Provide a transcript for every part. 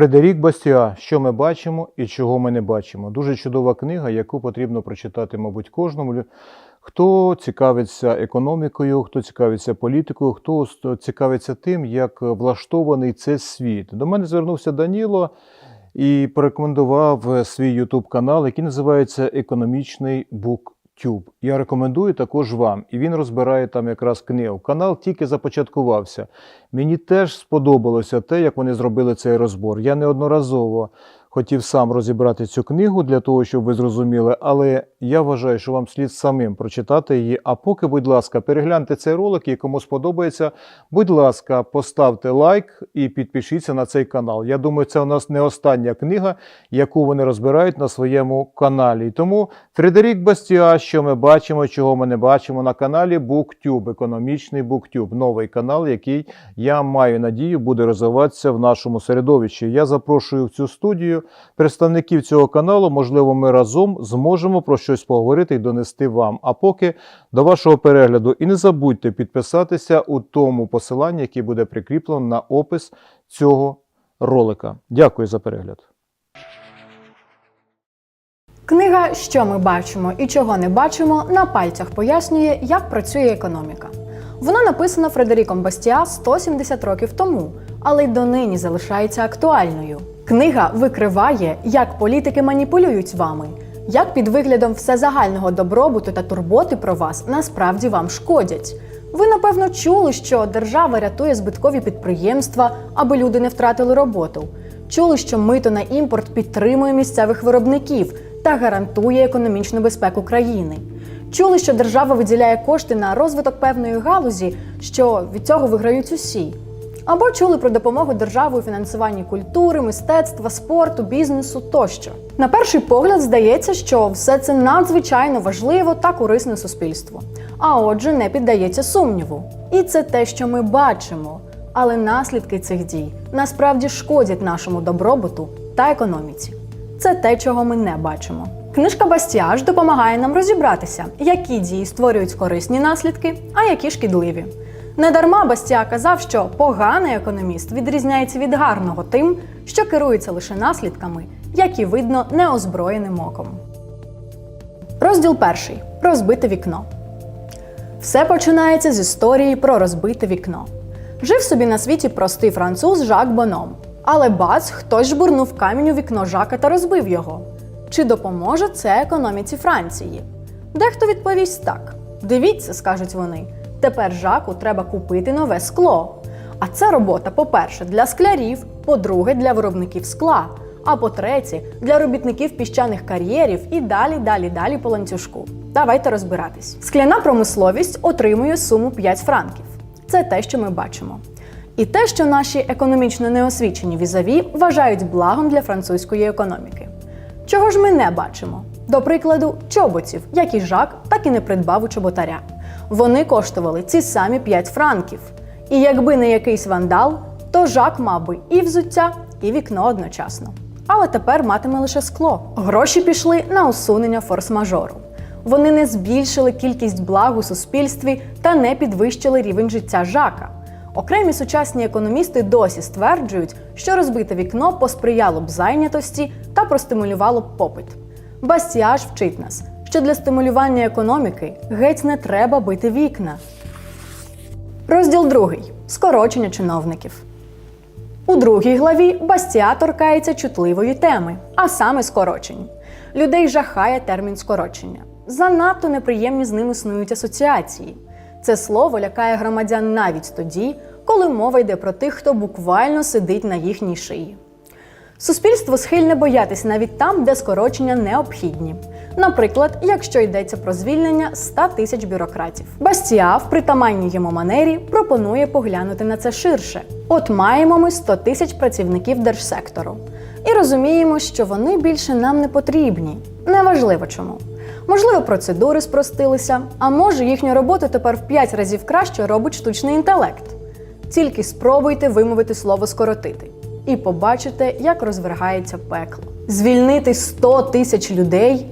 Фредерік Бастіа Що ми бачимо і чого ми не бачимо. Дуже чудова книга, яку потрібно прочитати, мабуть, кожному. Хто цікавиться економікою, хто цікавиться політикою, хто цікавиться тим, як влаштований цей світ. До мене звернувся Даніло і порекомендував свій YouTube канал, який називається Економічний BookTube. Я рекомендую також вам. І він розбирає там якраз книгу. Канал тільки започаткувався. Мені теж сподобалося те, як вони зробили цей розбор. Я неодноразово хотів сам розібрати цю книгу для того, щоб ви зрозуміли, але я вважаю, що вам слід самим прочитати її. А поки, будь ласка, перегляньте цей ролик і кому сподобається, будь ласка, поставте лайк і підпишіться на цей канал. Я думаю, це у нас не остання книга, яку вони розбирають на своєму каналі. Тому Фредерік Бастіа, що ми бачимо, чого ми не бачимо на каналі BookTube, економічний BookTube, новий канал, який я маю надію буде розвиватися в нашому середовищі. Я запрошую в цю студію представників цього каналу. Можливо, ми разом зможемо про щось поговорити і донести вам. А поки до вашого перегляду. І не забудьте підписатися у тому посиланні, яке буде прикріплено на опис цього ролика. Дякую за перегляд. Книга Що ми бачимо і чого не бачимо на пальцях пояснює, як працює економіка. Вона написана Фредеріком Бастіа 170 років тому, але й донині залишається актуальною. Книга викриває, як політики маніпулюють вами, як під виглядом всезагального добробуту та турботи про вас насправді вам шкодять. Ви напевно чули, що держава рятує збиткові підприємства, аби люди не втратили роботу. Чули, що мито на імпорт підтримує місцевих виробників та гарантує економічну безпеку країни. Чули, що держава виділяє кошти на розвиток певної галузі, що від цього виграють усі. Або чули про допомогу держави у фінансуванні культури, мистецтва, спорту, бізнесу тощо. На перший погляд здається, що все це надзвичайно важливо та корисно суспільству, а отже, не піддається сумніву. І це те, що ми бачимо. Але наслідки цих дій насправді шкодять нашому добробуту та економіці. Це те, чого ми не бачимо. Книжка Бастіаж допомагає нам розібратися, які дії створюють корисні наслідки, а які шкідливі. Недарма Бастіа казав, що поганий економіст відрізняється від гарного тим, що керується лише наслідками, які видно неозброєним оком. Розділ перший розбите вікно. Все починається з історії про розбите вікно. Жив собі на світі простий француз Жак Боном. Але бац, хтось жбурнув камінь у вікно Жака та розбив його. Чи допоможе це економіці Франції? Дехто відповість так: дивіться, скажуть вони. Тепер Жаку треба купити нове скло. А це робота, по-перше, для склярів, по-друге, для виробників скла, а по-третє, для робітників піщаних кар'єрів і далі, далі, далі по ланцюжку. Давайте розбиратись. Скляна промисловість отримує суму 5 франків. Це те, що ми бачимо. І те, що наші економічно неосвічені візаві вважають благом для французької економіки. Чого ж ми не бачимо? До прикладу, чоботів, які Жак так і не придбав у чоботаря. Вони коштували ці самі 5 франків. І якби не якийсь вандал, то Жак мав би і взуття, і вікно одночасно. Але тепер матиме лише скло. Гроші пішли на усунення форс-мажору. Вони не збільшили кількість благ у суспільстві та не підвищили рівень життя Жака. Окремі сучасні економісти досі стверджують, що розбите вікно посприяло б зайнятості та простимулювало б попит. Бастіаж вчить нас, що для стимулювання економіки геть не треба бити вікна. Розділ другий скорочення чиновників. У другій главі Бастіа торкається чутливої теми, а саме скорочень. Людей жахає термін скорочення. Занадто неприємні з ним існують асоціації. Це слово лякає громадян навіть тоді, коли мова йде про тих, хто буквально сидить на їхній шиї. Суспільство схильне боятись навіть там, де скорочення необхідні. Наприклад, якщо йдеться про звільнення 100 тисяч бюрократів. Бастіа в притаманній йому манері пропонує поглянути на це ширше. От маємо ми 100 тисяч працівників держсектору. І розуміємо, що вони більше нам не потрібні. Неважливо чому. Можливо, процедури спростилися, а може їхню роботу тепер в 5 разів краще робить штучний інтелект. Тільки спробуйте вимовити слово скоротити і побачите, як розвергається пекло. Звільнити 100 тисяч людей?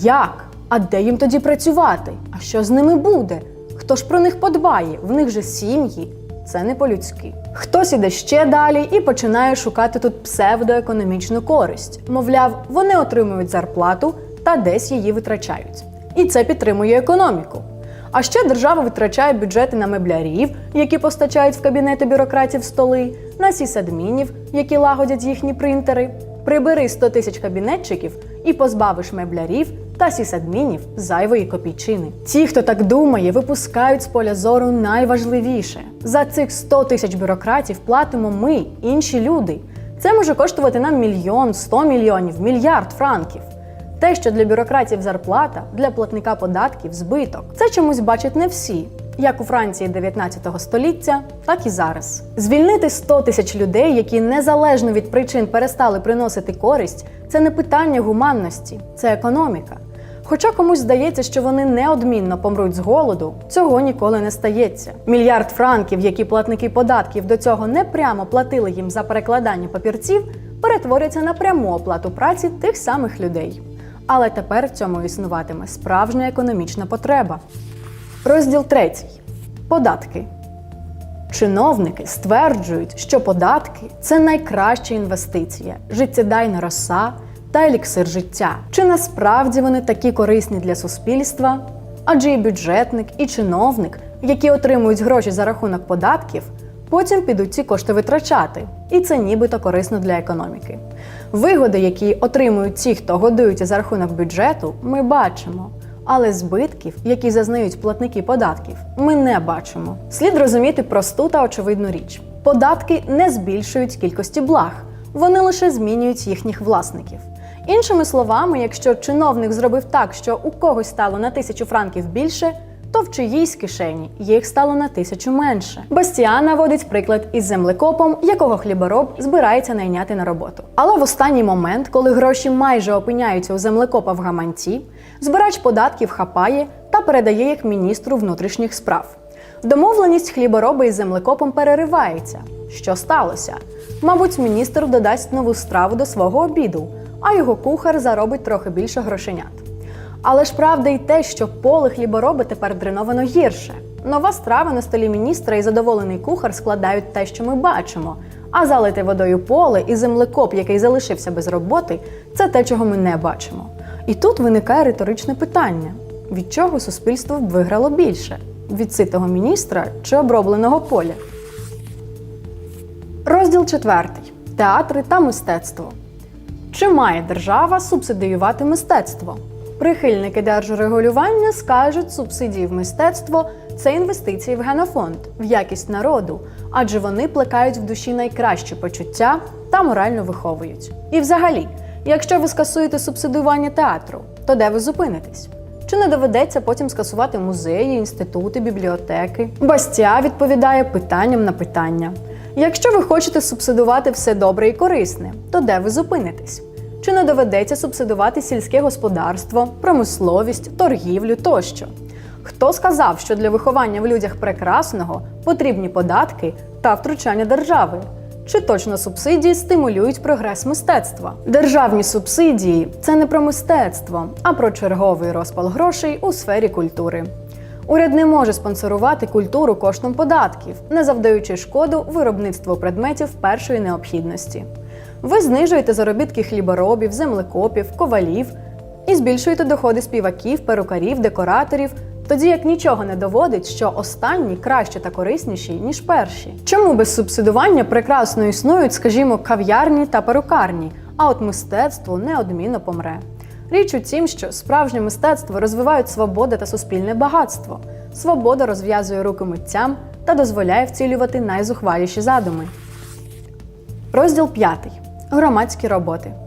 Як? А де їм тоді працювати? А що з ними буде? Хто ж про них подбає? В них же сім'ї. це не по-людськи. Хтось іде ще далі і починає шукати тут псевдоекономічну користь. Мовляв, вони отримують зарплату та десь її витрачають. І це підтримує економіку. А ще держава витрачає бюджети на меблярів, які постачають в кабінети бюрократів столи, на сісадмінів, які лагодять їхні принтери. Прибери 100 тисяч кабінетчиків і позбавиш меблярів та сісадмінів зайвої копійчини. Ті, хто так думає, випускають з поля зору найважливіше. За цих 100 тисяч бюрократів платимо ми, інші люди. Це може коштувати нам мільйон, 100 мільйонів, мільярд франків. Те, що для бюрократів зарплата, для платника податків збиток. Це чомусь бачать не всі, як у Франції 19 століття, так і зараз. Звільнити 100 тисяч людей, які незалежно від причин перестали приносити користь, це не питання гуманності, це економіка. Хоча комусь здається, що вони неодмінно помруть з голоду, цього ніколи не стається. Мільярд франків, які платники податків до цього не прямо платили їм за перекладання папірців, перетворяться на пряму оплату праці тих самих людей. Але тепер в цьому існуватиме справжня економічна потреба. Розділ третій. Податки. Чиновники стверджують, що податки це найкраща інвестиція, життєдайна роса та еліксир життя. Чи насправді вони такі корисні для суспільства? Адже і бюджетник, і чиновник, які отримують гроші за рахунок податків, потім підуть ці кошти витрачати, і це нібито корисно для економіки. Вигоди, які отримують ті, хто годується за рахунок бюджету, ми бачимо. Але збитків, які зазнають платники податків, ми не бачимо. Слід розуміти просту та очевидну річ: податки не збільшують кількості благ, вони лише змінюють їхніх власників. Іншими словами, якщо чиновник зробив так, що у когось стало на тисячу франків більше, то в чиїсь кишені їх стало на тисячу менше. Бастіан наводить приклад із землекопом, якого хлібороб збирається найняти на роботу. Але в останній момент, коли гроші майже опиняються у землекопа в гаманці, збирач податків хапає та передає їх міністру внутрішніх справ. Домовленість хлібороба із землекопом переривається. Що сталося? Мабуть, міністр додасть нову страву до свого обіду, а його кухар заробить трохи більше грошенят. Але ж правда й те, що поле хлібороби тепер дреновано гірше. Нова страва на столі міністра і задоволений кухар складають те, що ми бачимо. А залите водою поле і землекоп, який залишився без роботи, це те, чого ми не бачимо. І тут виникає риторичне питання: від чого суспільство виграло більше? Від ситого міністра чи обробленого поля? Розділ четвертий: театри та мистецтво. Чи має держава субсидіювати мистецтво? Прихильники держрегулювання скажуть, субсидії в мистецтво це інвестиції в генофонд, в якість народу, адже вони плекають в душі найкращі почуття та морально виховують. І взагалі, якщо ви скасуєте субсидіювання театру, то де ви зупинитесь? Чи не доведеться потім скасувати музеї, інститути, бібліотеки? Бастіа відповідає питанням на питання. Якщо ви хочете субсидувати все добре і корисне, то де ви зупинитесь? Чи не доведеться субсидувати сільське господарство, промисловість, торгівлю тощо? Хто сказав, що для виховання в людях прекрасного потрібні податки та втручання держави? Чи точно субсидії стимулюють прогрес мистецтва? Державні субсидії це не про мистецтво, а про черговий розпал грошей у сфері культури. Уряд не може спонсорувати культуру коштом податків, не завдаючи шкоду виробництву предметів першої необхідності. Ви знижуєте заробітки хліборобів, землекопів, ковалів і збільшуєте доходи співаків, перукарів, декораторів, тоді як нічого не доводить, що останні краще та корисніші, ніж перші. Чому без субсидування прекрасно існують, скажімо, кав'ярні та перукарні, а от мистецтво неодмінно помре. Річ у тім, що справжнє мистецтво розвивають свобода та суспільне багатство. Свобода розв'язує руки митцям та дозволяє вцілювати найзухваліші задуми. Розділ 5. Громадські роботи.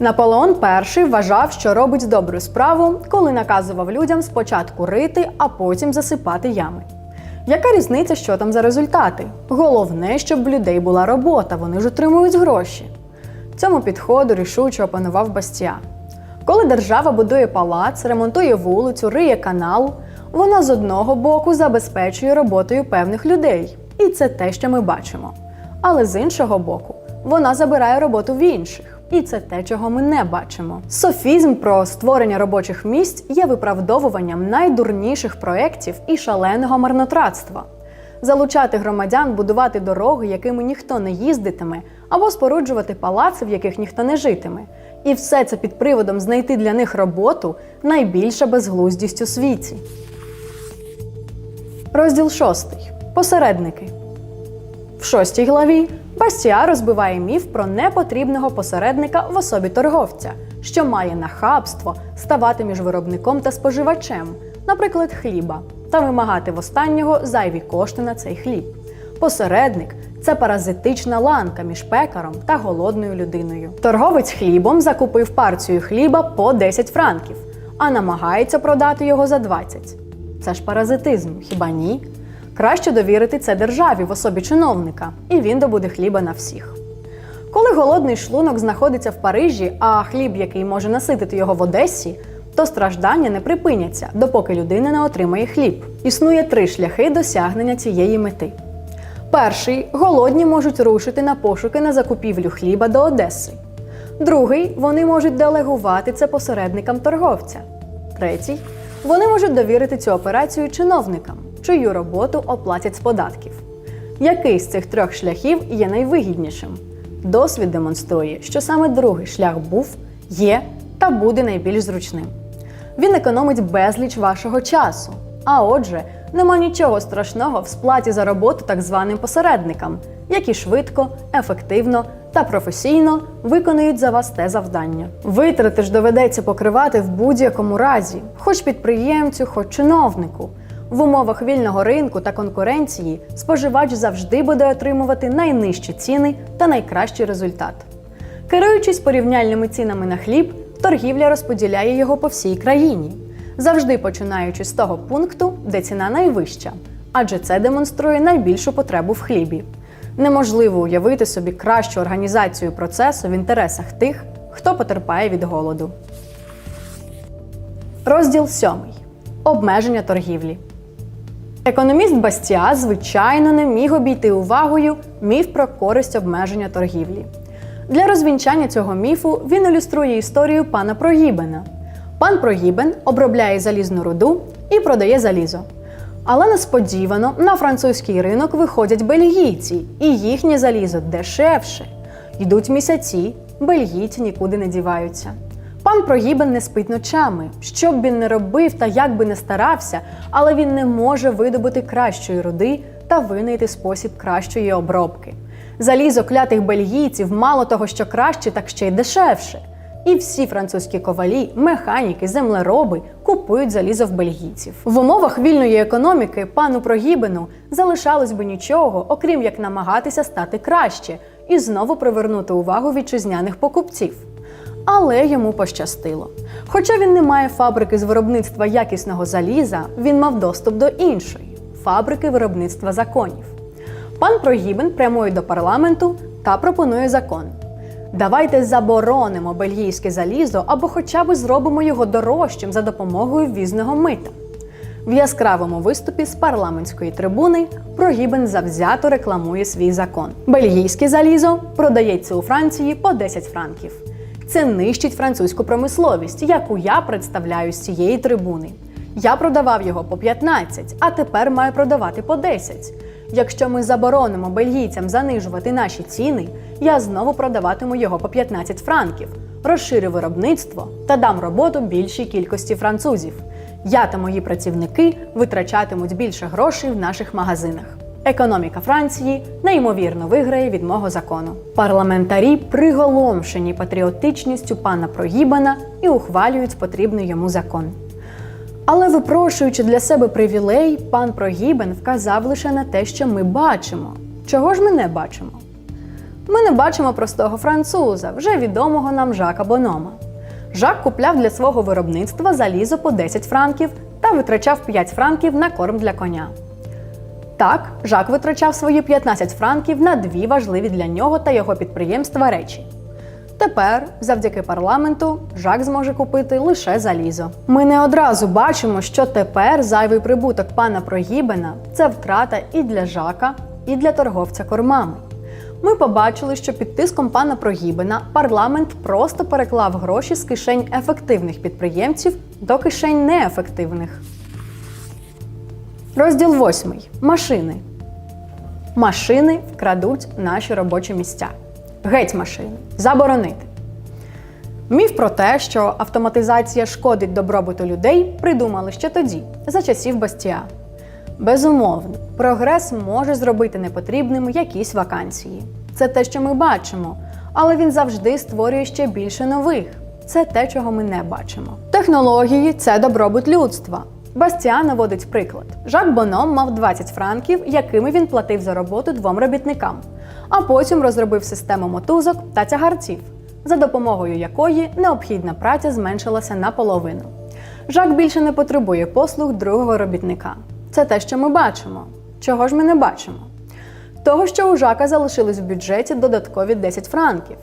Наполеон І вважав, що робить добру справу, коли наказував людям спочатку рити, а потім засипати ями. Яка різниця, що там за результати? Головне, щоб в людей була робота, вони ж отримують гроші. Цьому підходу рішуче опанував Бастіа. Коли держава будує палац, ремонтує вулицю, риє канал, вона з одного боку забезпечує роботою певних людей. І це те, що ми бачимо. Але з іншого боку, вона забирає роботу в інших. І це те, чого ми не бачимо. Софізм про створення робочих місць є виправдовуванням найдурніших проєктів і шаленого марнотратства. залучати громадян будувати дороги, якими ніхто не їздитиме, або споруджувати палаци, в яких ніхто не житиме. І все це під приводом знайти для них роботу найбільша безглуздість у світі. Розділ 6. Посередники. В шостій главі Бастіа розбиває міф про непотрібного посередника в особі торговця, що має нахабство ставати між виробником та споживачем, наприклад, хліба, та вимагати в останнього зайві кошти на цей хліб. Посередник це паразитична ланка між пекаром та голодною людиною. Торговець хлібом закупив парцію хліба по 10 франків, а намагається продати його за 20. Це ж паразитизм, хіба ні? Краще довірити це державі в особі чиновника, і він добуде хліба на всіх. Коли голодний шлунок знаходиться в Парижі, а хліб, який може наситити його в Одесі, то страждання не припиняться, допоки людина не отримає хліб. Існує три шляхи досягнення цієї мети. Перший голодні можуть рушити на пошуки на закупівлю хліба до Одеси. Другий вони можуть делегувати це посередникам торговця. Третій вони можуть довірити цю операцію чиновникам, чию роботу оплатять з податків. Який з цих трьох шляхів є найвигіднішим? Досвід демонструє, що саме другий шлях був, є та буде найбільш зручним. Він економить безліч вашого часу. А отже, нема нічого страшного в сплаті за роботу так званим посередникам, які швидко, ефективно та професійно виконують за вас те завдання. Витрати ж доведеться покривати в будь-якому разі, хоч підприємцю, хоч чиновнику. В умовах вільного ринку та конкуренції споживач завжди буде отримувати найнижчі ціни та найкращий результат. Керуючись порівняльними цінами на хліб, торгівля розподіляє його по всій країні, завжди починаючи з того пункту, де ціна найвища, адже це демонструє найбільшу потребу в хлібі. Неможливо уявити собі кращу організацію процесу в інтересах тих, хто потерпає від голоду. Розділ 7. Обмеження торгівлі. Економіст Бастіа, звичайно, не міг обійти увагою міф про користь обмеження торгівлі. Для розвінчання цього міфу він ілюструє історію пана Прогібена. Пан Прогібен обробляє залізну руду і продає залізо. Але несподівано на французький ринок виходять бельгійці, і їхнє залізо дешевше. Йдуть місяці, бельгійці нікуди не діваються. Пан Прогібен не спить ночами. Що б він не робив та як би не старався, але він не може видобути кращої руди та винайти спосіб кращої обробки. Залізо клятих бельгійців мало того, що краще, так ще й дешевше. І всі французькі ковалі, механіки, землероби купують залізо в бельгійців. В умовах вільної економіки пану Прогібену залишалось би нічого, окрім як намагатися стати краще і знову привернути увагу вітчизняних покупців. Але йому пощастило. Хоча він не має фабрики з виробництва якісного заліза, він мав доступ до іншої фабрики виробництва законів. Пан Прогібен прямує до парламенту та пропонує закон. Давайте заборонимо бельгійське залізо або хоча б зробимо його дорожчим за допомогою візного мита. В яскравому виступі з парламентської трибуни Прогібен завзято рекламує свій закон. Бельгійське залізо продається у Франції по 10 франків. Це нищить французьку промисловість, яку я представляю з цієї трибуни. Я продавав його по 15, а тепер маю продавати по 10. Якщо ми заборонимо бельгійцям занижувати наші ціни, я знову продаватиму його по 15 франків, розширю виробництво та дам роботу більшій кількості французів. Я та мої працівники витрачатимуть більше грошей в наших магазинах. Економіка Франції неймовірно виграє від мого закону. Парламентарі приголомшені патріотичністю пана Прогібана і ухвалюють потрібний йому закон. Але випрошуючи для себе привілей, пан Прогібен вказав лише на те, що ми бачимо. Чого ж ми не бачимо? Ми не бачимо простого француза, вже відомого нам Жака Бонома. Жак купляв для свого виробництва залізо по 10 франків та витрачав 5 франків на корм для коня. Так, Жак витрачав свої 15 франків на дві важливі для нього та його підприємства речі. Тепер, завдяки парламенту, Жак зможе купити лише залізо. Ми не одразу бачимо, що тепер зайвий прибуток пана Прогібена це втрата і для Жака, і для торговця кормами. Ми побачили, що під тиском пана Прогібена парламент просто переклав гроші з кишень ефективних підприємців до кишень неефективних. Розділ 8. Машини. Машини вкрадуть наші робочі місця. Геть машини. Заборонити. Міф про те, що автоматизація шкодить добробуту людей, придумали ще тоді, за часів Бастіа. Безумовно, прогрес може зробити непотрібними якісь вакансії. Це те, що ми бачимо, але він завжди створює ще більше нових. Це те, чого ми не бачимо. Технології це добробут людства. Бастіа наводить приклад. Жак Боном мав 20 франків, якими він платив за роботу двом робітникам, а потім розробив систему мотузок та тягарців, за допомогою якої необхідна праця зменшилася наполовину. Жак більше не потребує послуг другого робітника. Це те, що ми бачимо. Чого ж ми не бачимо? Того, що у Жака залишились в бюджеті додаткові 10 франків.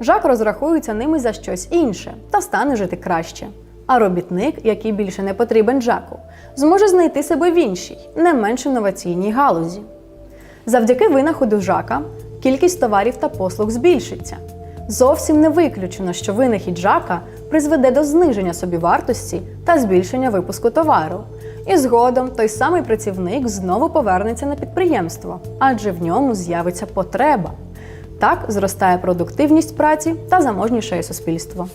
Жак розрахується ними за щось інше та стане жити краще. А робітник, який більше не потрібен Жаку, зможе знайти себе в іншій, не менш інноваційній галузі. Завдяки винаходу Жака кількість товарів та послуг збільшиться. Зовсім не виключено, що винахід Жака призведе до зниження собівартості та збільшення випуску товару. І згодом той самий працівник знову повернеться на підприємство, адже в ньому з'явиться потреба. Так зростає продуктивність праці та заможнішає суспільство.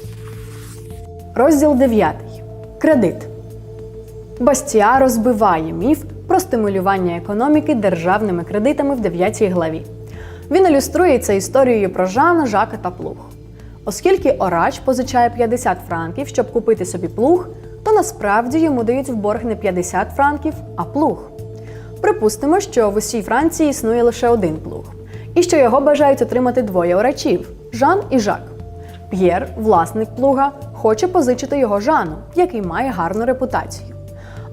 Розділ 9. Кредит. Бастіа розбиває міф про стимулювання економіки державними кредитами в 9 главі. Він ілюструє це історією про Жана, Жака та плуг. Оскільки Орач позичає 50 франків, щоб купити собі плуг, то насправді йому дають в борг не 50 франків, а плуг. Припустимо, що в усій Франції існує лише один плуг, і що його бажають отримати двоє орачів Жан і Жак. П'єр, власник плуга, хоче позичити його Жану, який має гарну репутацію.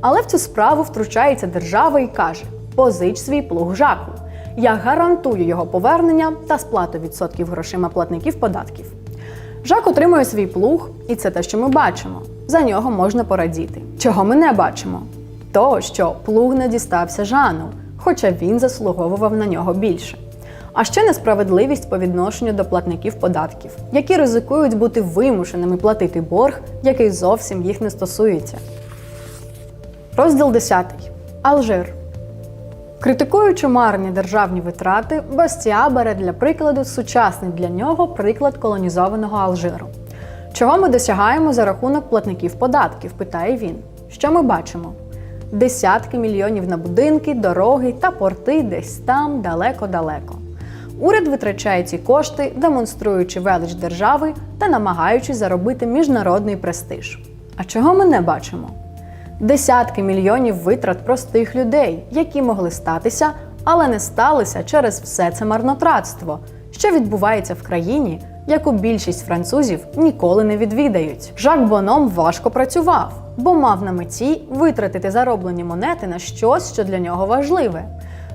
Але в цю справу втручається держава і каже: позич свій плуг Жаку. Я гарантую його повернення та сплату відсотків грошима платників податків. Жак отримує свій плуг, і це те, що ми бачимо. За нього можна порадіти. Чого ми не бачимо? Того, що плуг не дістався Жану, хоча він заслуговував на нього більше. А ще несправедливість по відношенню до платників податків, які ризикують бути вимушеними платити борг, який зовсім їх не стосується. Розділ 10. Алжир. Критикуючи марні державні витрати, Бастіа бере для прикладу сучасний для нього приклад колонізованого Алжиру. Чого ми досягаємо за рахунок платників податків? питає він. Що ми бачимо? Десятки мільйонів на будинки, дороги та порти десь там далеко-далеко. Уряд витрачає ці кошти, демонструючи велич держави та намагаючись заробити міжнародний престиж. А чого ми не бачимо? Десятки мільйонів витрат простих людей, які могли статися, але не сталися через все це марнотратство, що відбувається в країні, яку більшість французів ніколи не відвідають. Жак Боном важко працював, бо мав на меті витратити зароблені монети на щось, що для нього важливе.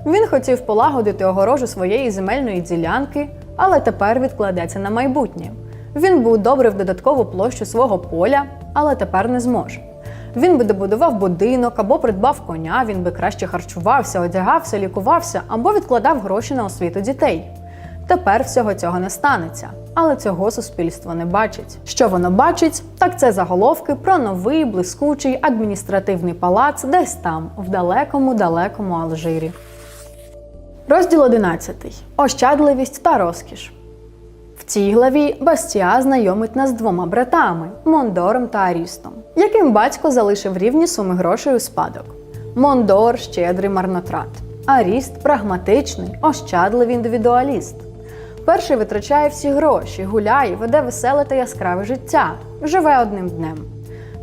Він хотів полагодити огорожу своєї земельної ділянки, але тепер відкладеться на майбутнє. Він був добрив додаткову площу свого поля, але тепер не зможе. Він би добудував будинок або придбав коня, він би краще харчувався, одягався, лікувався або відкладав гроші на освіту дітей. Тепер всього цього не станеться, але цього суспільство не бачить. Що воно бачить, так це заголовки про новий блискучий адміністративний палац десь там, в далекому далекому Алжирі. Розділ 11. Ощадливість та розкіш. В цій главі Бастіа знайомить нас з двома братами Мондором та Арістом, яким батько залишив рівні суми грошей у спадок. Мондор щедрий марнотрат, Аріст прагматичний, ощадливий індивідуаліст. Перший витрачає всі гроші, гуляє, веде веселе та яскраве життя, живе одним днем.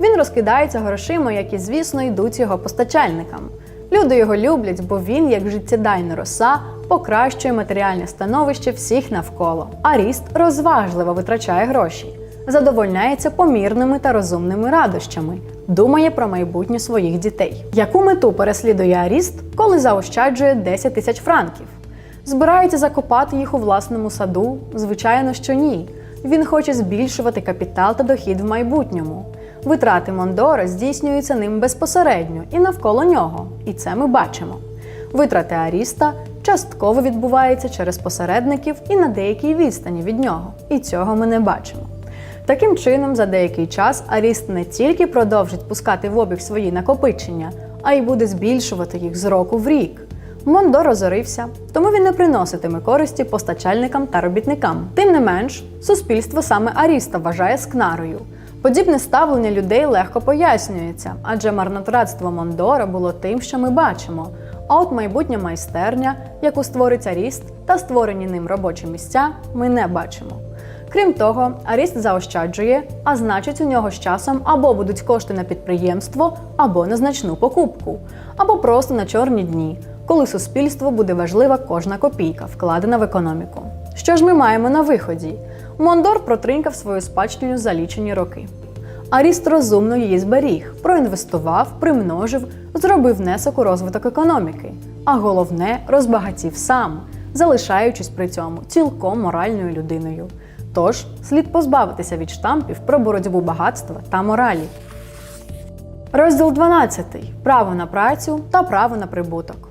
Він розкидається грошима, які, звісно, йдуть його постачальникам. Люди його люблять, бо він, як життєдайна роса, покращує матеріальне становище всіх навколо. Аріст розважливо витрачає гроші, задовольняється помірними та розумними радощами, думає про майбутнє своїх дітей. Яку мету переслідує Аріст, коли заощаджує 10 тисяч франків? Збирається закопати їх у власному саду? Звичайно, що ні. Він хоче збільшувати капітал та дохід в майбутньому. Витрати Мондора здійснюються ним безпосередньо і навколо нього, і це ми бачимо. Витрати Аріста частково відбуваються через посередників і на деякій відстані від нього, і цього ми не бачимо. Таким чином, за деякий час Аріст не тільки продовжить пускати в обіг свої накопичення, а й буде збільшувати їх з року в рік. Мондо розорився, тому він не приноситиме користі постачальникам та робітникам. Тим не менш, суспільство саме Аріста вважає скнарою. Подібне ставлення людей легко пояснюється, адже марнотратство Мондора було тим, що ми бачимо. А от майбутня майстерня, яку створить Аріст, та створені ним робочі місця, ми не бачимо. Крім того, Аріст заощаджує, а значить, у нього з часом або будуть кошти на підприємство, або на значну покупку, або просто на чорні дні, коли суспільству буде важлива кожна копійка, вкладена в економіку. Що ж ми маємо на виході? Мондор протринькав свою спадщину за лічені роки. Аріст розумно її зберіг, проінвестував, примножив, зробив внесок у розвиток економіки, а головне розбагатів сам, залишаючись при цьому цілком моральною людиною. Тож слід позбавитися від штампів про боротьбу багатства та моралі. Розділ 12. Право на працю та право на прибуток.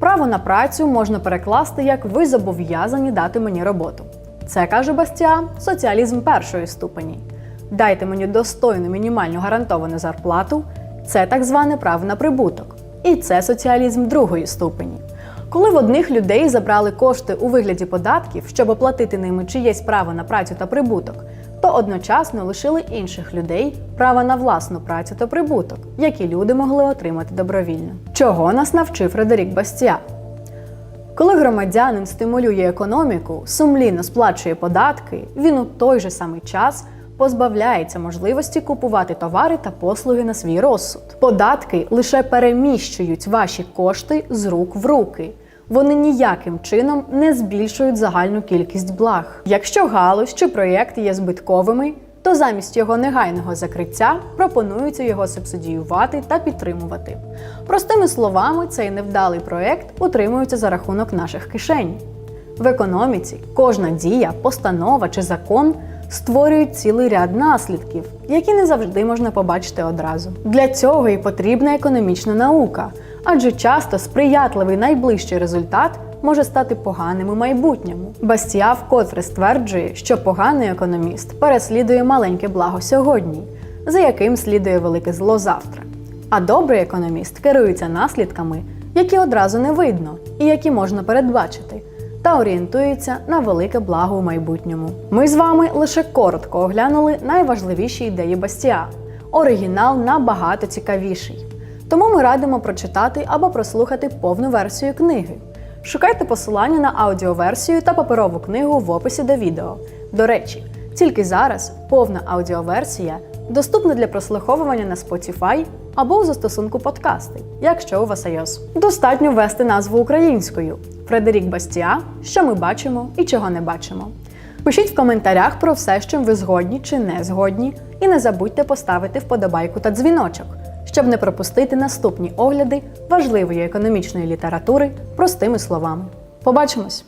Право на працю можна перекласти як ви зобов'язані дати мені роботу. Це каже Бастіа, соціалізм першої ступені. Дайте мені достойну мінімальну гарантовану зарплату це так зване право на прибуток. І це соціалізм другої ступені. Коли в одних людей забрали кошти у вигляді податків, щоб оплатити ними чиєсь право на працю та прибуток, то одночасно лишили інших людей право на власну працю та прибуток, які люди могли отримати добровільно. Чого нас навчив Фредерік Бастіа? Коли громадянин стимулює економіку, сумлінно сплачує податки, він у той же самий час позбавляється можливості купувати товари та послуги на свій розсуд. Податки лише переміщують ваші кошти з рук в руки. Вони ніяким чином не збільшують загальну кількість благ. Якщо галузь чи проєкт є збитковими, то замість його негайного закриття пропонується його субсидіювати та підтримувати. Простими словами, цей невдалий проєкт утримується за рахунок наших кишень. В економіці кожна дія, постанова чи закон створюють цілий ряд наслідків, які не завжди можна побачити одразу. Для цього і потрібна економічна наука, адже часто сприятливий найближчий результат може стати поганим у майбутньому. Бастіа вкотре стверджує, що поганий економіст переслідує маленьке благо сьогодні, за яким слідує велике зло завтра. А добрий економіст керується наслідками, які одразу не видно і які можна передбачити, та орієнтується на велике благо у майбутньому. Ми з вами лише коротко оглянули найважливіші ідеї Бастіа. Оригінал набагато цікавіший. Тому ми радимо прочитати або прослухати повну версію книги. Шукайте посилання на аудіоверсію та паперову книгу в описі до відео. До речі, тільки зараз повна аудіоверсія доступна для прослуховування на Spotify або у застосунку подкасти, якщо у вас iOS. Достатньо ввести назву українською Фредерік Бастіа, що ми бачимо і чого не бачимо. Пишіть в коментарях про все, з чим ви згодні чи не згодні, і не забудьте поставити вподобайку та дзвіночок, щоб не пропустити наступні огляди важливої економічної літератури простими словами. Побачимось!